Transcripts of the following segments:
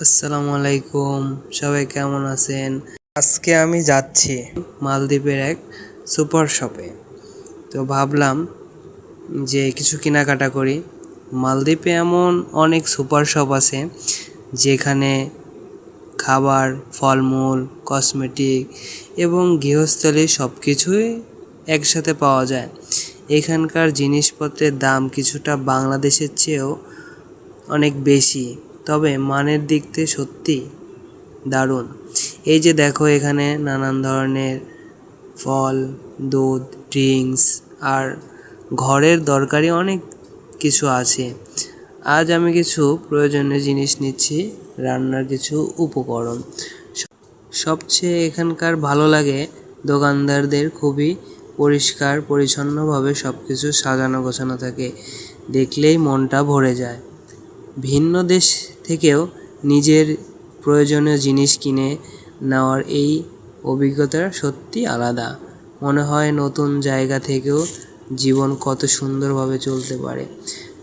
আসসালামু আলাইকুম, সবাই কেমন আছেন? আজকে আমি যাচ্ছি মালদ্বীপের এক সুপার শপে। তো ভাবলাম যে কিছু কেনাকাটা করি। মালদ্বীপে এমন অনেক সুপার শপ আছে যেখানে খাবার, ফলমূল, কসমেটিক এবং গৃহস্থলী সব কিছুই একসাথে পাওয়া যায়। এখানকার জিনিসপত্রের দাম কিছুটা বাংলাদেশের চেয়েও অনেক বেশি। তবে মানের দিক থেকে সত্যি দারুণ। এই যে দেখো এখানে নানান ধরনের ফল, দুধ, ড্রিঙ্কস আর ঘরের দরকারি অনেক কিছু আছে। আজ আমি কিছু প্রয়োজনীয় জিনিস নিচ্ছি, রান্নার কিছু উপকরণ। সবচেয়ে এখানকার ভালো লাগে দোকানদারদের খুবই পরিষ্কার, পরিচ্ছন্নভাবে সব কিছু সাজানো গোছানো থাকে। দেখলেই মনটা ভরে যায়। ভিন্ন দেশ থেকেও নিজের প্রয়োজনীয় জিনিস কিনে নেওয়ার এই অভিজ্ঞতা সত্যি আলাদা। মনে হয় নতুন জায়গা থেকেও জীবন কত সুন্দরভাবে চলতে পারে।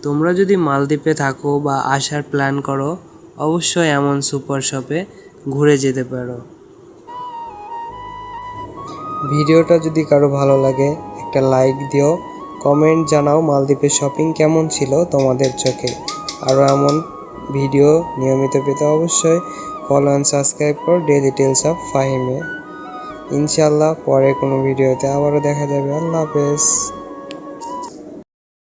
তোমরা যদি মালদ্বীপে থাকো বা আসার প্ল্যান করো, অবশ্যই এমন সুপার শপে ঘুরে যেতে পারো। ভিডিওটা যদি কারও ভালো লাগে, একটা লাইক দিও। কমেন্ট জানাও মালদ্বীপের শপিং কেমন ছিল তোমাদের চোখে। আরও এমন ভিডিও নিয়মিত পেতে অবশ্যই ফলো অ্যান্ড সাবস্ক্রাইব কর ডেলি টেলস অফ ফাহিমে ইনশাল্লাহ পরে কোনো ভিডিওতে আবারও দেখা যাবে। আল্লাহ হাফেজ।